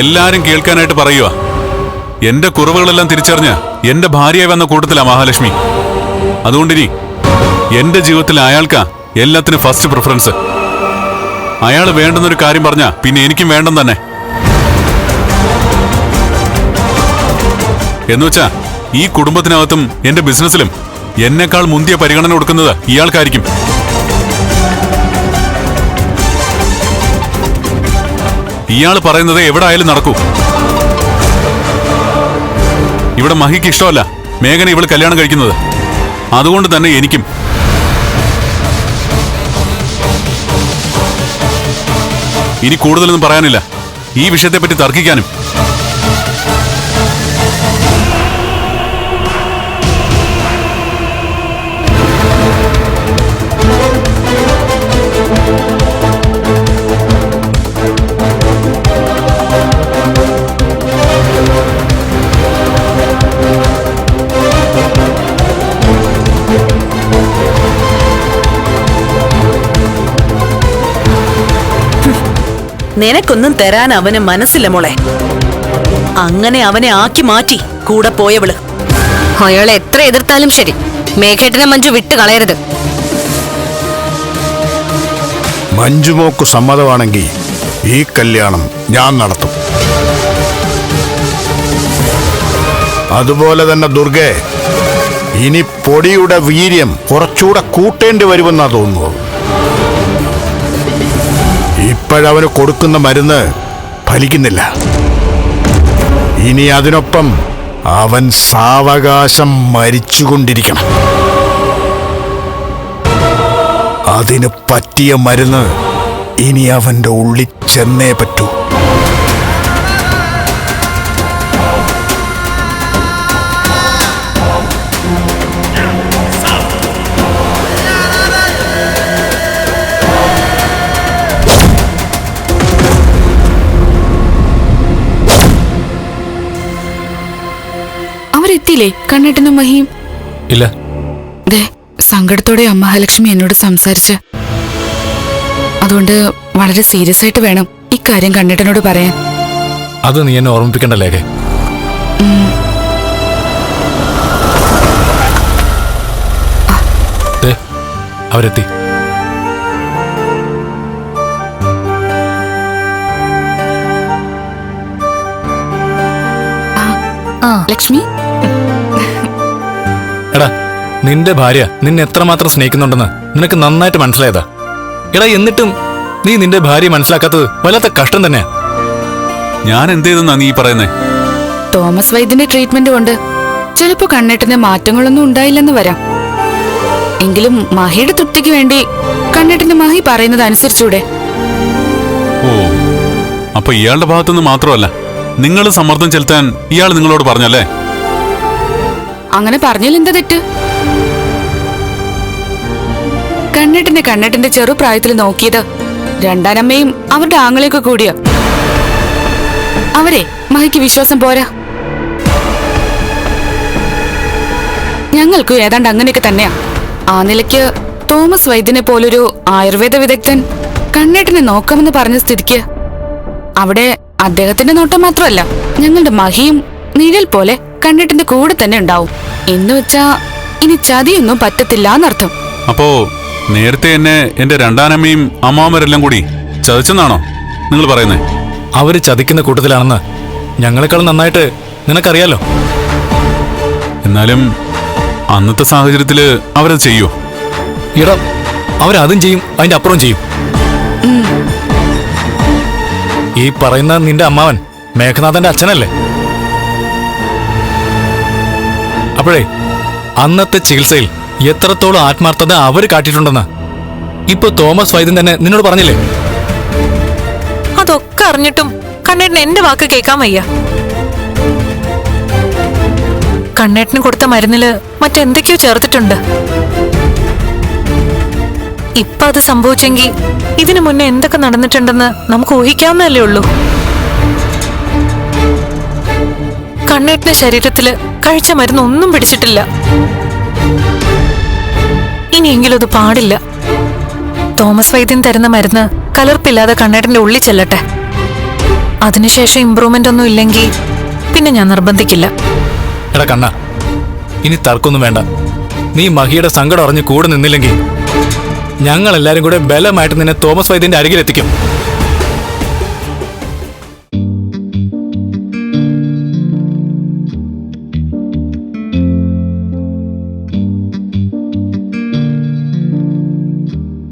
എല്ലാരും കേൾക്കാനായിട്ട് പറയുക എന്റെ കുറവുകളെല്ലാം തിരിച്ചറിഞ്ഞ് എന്റെ ഭാര്യയായി വന്ന കൂട്ടത്തിലാ മഹാലക്ഷ്മി. അതുകൊണ്ടിനി എന്റെ ജീവിതത്തിൽ അയാൾക്കാ എല്ലാത്തിനും ഫസ്റ്റ് പ്രിഫറൻസ് അയാൾ വേണ്ടെന്നൊരു കാര്യം പറഞ്ഞ പിന്നെ എനിക്കും വേണ്ടെന്ന് തന്നെ. എന്നുവെച്ചാ ഈ കുടുംബത്തിനകത്തും എന്റെ ബിസിനസ്സിലും എന്നെക്കാൾ മുന്തിയ പരിഗണന കൊടുക്കുന്നത് ഇയാൾക്കായിരിക്കും. ഇയാൾ പറയുന്നത് എവിടെ ആയാലും നടക്കൂ. ഇവിടെ മഹിക്ക് ഇഷ്ടമല്ല. മേഘന ഇവൾ കല്യാണം കഴിക്കുന്നത്. അതുകൊണ്ട് തന്നെ എനിക്കും. ഇനി കൂടുതലൊന്നും പറയാനില്ല. ഈ വിഷയത്തെപ്പറ്റി തർക്കിക്കാനും. നിനക്കൊന്നും തരാൻ അവന് മനസ്സില്ല മോളെ. അങ്ങനെ അവനെ ആക്കി മാറ്റി കൂടെ പോയവൾ. അയാളെ എത്ര എതിർത്താലും ശരി. മേഘേട്ടനെ മഞ്ജു വിട്ട് കളയരുത്. മഞ്ജുമോക്ക് സമ്മതമാണെങ്കിൽ ഈ കല്യാണം ഞാൻ നടത്തും. അതുപോലെ തന്നെ ദുർഗെ ഇനി പൊടിയുടെ വീര്യം കുറച്ചുകൂടെ കൂട്ടേണ്ടി വരുമെന്നാ തോന്നുന്നത്. ഇപ്പോഴവന് കൊടുക്കുന്ന മരുന്ന് ഫലിക്കുന്നില്ല. ഇനി അതിനൊപ്പം അവൻ സാവകാശം മരിച്ചുകൊണ്ടിരിക്കണം. അതിന് പറ്റിയ മരുന്ന് ഇനി അവന്റെ ഉള്ളിൽ ചെന്നേ പറ്റൂ. അവരെത്തിയില്ലേ കണ്ണേട്ടനും മഹിയും ഇല്ല. ദേ സങ്കടത്തോടെ അമ്മ മഹാലക്ഷ്മി എന്നോട് സംസാരിച്ച്. അതുകൊണ്ട് വളരെ സീരിയസ് ആയിട്ട് വേണം ഇക്കാര്യം കണ്ണേട്ടനോട് പറയാൻ. അത് നീ എന്നെ ഓർമ്മിപ്പിക്കണ്ട ലേഖ ദേ, അവരെത്തി. ലക്ഷ്മി? എടാ നിന്റെ ഭാര്യ നിന്നെ എത്രമാത്രം സ്നേഹിക്കുന്നുണ്ടെന്ന് നിനക്ക് നന്നായിട്ട് മനസ്സിലായതാ. എടാ എന്നിട്ടും നീ നിന്റെ ഭാര്യ മനസ്സിലാക്കാത്തത് വല്ലാത്ത കഷ്ടം തന്നെയാ. ഞാൻ എന്ത് ചെയ്തെന്നാ നീ പറയുന്നേ? തോമസ് വൈദ്യന്റെ ട്രീറ്റ്മെന്റ് കൊണ്ട് ചിലപ്പോ കണ്ണേട്ടന് മാറ്റങ്ങളൊന്നും ഉണ്ടായില്ലെന്ന് വരാം. എങ്കിലും മഹിയുടെ തൃപ്തിക്ക് വേണ്ടി കണ്ണേട്ടന്റെ മഹി പറയുന്നത് അനുസരിച്ചൂടെ ഓ അപ്പൊ ഇയാളുടെ ഭാഗത്തുനിന്ന് മാത്രമല്ല നിങ്ങൾ സമ്മർദ്ദം ചെലുത്താൻ ഇയാൾ നിങ്ങളോട് പറഞ്ഞല്ലേ? അങ്ങനെ പറഞ്ഞാൽ എന്താ തെറ്റ്? കണ്ണട്ടിന്റെ കണ്ണേട്ടന്റെ ചെറുപ്രായത്തിൽ നോക്കിയത് രണ്ടാനമ്മയും അവരുടെ ആങ്ങളെയൊക്കെ കൂടിയ. അവരെ മഹിക്ക് വിശ്വാസം പോരാ. ഞങ്ങൾക്കും ഏതാണ്ട് അങ്ങനെയൊക്കെ തന്നെയാ. ആ നിലയ്ക്ക് തോമസ് വൈദ്യനെ പോലൊരു ആയുർവേദ വിദഗ്ധൻ കണ്ണേട്ടനെ നോക്കാമെന്ന് പറഞ്ഞ സ്ഥിതിക്ക് അവിടെ അദ്ദേഹത്തിന്റെ നോട്ടം മാത്രമല്ല ഞങ്ങളുടെ മഹിയും നിഴൽ പോലെ കണ്ണേട്ടന്റെ കൂടെ തന്നെ ഉണ്ടാവും. എന്ന് വെച്ചാ ഇനി ചതിയൊന്നും പറ്റത്തില്ല എന്നർത്ഥം അപ്പോ നേരത്തെ എന്നെ എന്റെ രണ്ടാനമ്മയും അമ്മാമരെല്ലാം കൂടി ചതിച്ചെന്നാണോ നിങ്ങൾ പറയുന്നേ? അവർ ചതിക്കുന്ന കൂട്ടത്തിലാണെന്ന് ഞങ്ങളെക്കാളും നന്നായിട്ട് നിനക്കറിയാലോ? എന്നാലും അന്നത്തെ സാഹചര്യത്തിൽ അവരത് ചെയ്യോ? ഇട അവരതും ചെയ്യും അതിന്റെ അപ്പുറം ചെയ്യും. ഈ പറയുന്ന നിന്റെ അമ്മാവൻ മേഘനാഥന്റെ അച്ഛനല്ലേ? അപ്പോഴേ അന്നത്തെ ചികിത്സയിൽ എത്രത്തോളം ആത്മാർത്ഥത അവർ കാട്ടിയിട്ടുണ്ടെന്ന്. ഇപ്പൊ തോമസ് വൈദ്യൻ തന്നെ നിന്നോട് പറഞ്ഞില്ലേ? അതൊക്കെ അറിഞ്ഞിട്ടും കണ്ണേട്ടൻ എന്റെ വാക്ക് കേൾക്കാൻ വയ്യ. കണ്ണേട്ടന് കൊടുത്ത മരുന്നിൽ മറ്റെന്തൊക്കെയോ ചേർത്തിട്ടുണ്ട്. ഇപ്പൊ അത് സംഭവിച്ചെങ്കിൽ ഇതിനു മുന്നേ എന്തൊക്കെ നടന്നിട്ടുണ്ടെന്ന് നമുക്ക് ഊഹിക്കാവുന്നതല്ലേ ഉള്ളൂ. കണ്ണേട്ടന്റെ ശരീരത്തിൽ കഴിച്ച മരുന്ന് ഒന്നും പിടിച്ചിട്ടില്ല. ഇനിയെങ്കിലും അത് പാടില്ല. തോമസ് വൈദ്യൻ തരുന്ന മരുന്ന് കലർപ്പില്ലാതെ കണ്ണേട്ടന്റെ ഉള്ളിൽ ചെല്ലട്ടെ. അതിനുശേഷം ഇമ്പ്രൂവ്മെന്റ് ഒന്നും ഇല്ലെങ്കിൽ പിന്നെ ഞാൻ നിർബന്ധിക്കില്ല. എടാ കണ്ണ ഇനി തർക്കൊന്നും വേണ്ട. നീ മഹിയുടെ സങ്കടം അറിഞ്ഞ് കൂടെ നിന്നില്ലെങ്കിൽ ഞങ്ങൾ എല്ലാരും കൂടെ ബലമായിട്ട് നിന്നെ തോമസ് വൈദ്യന്റെ അരികിലെത്തിക്കും.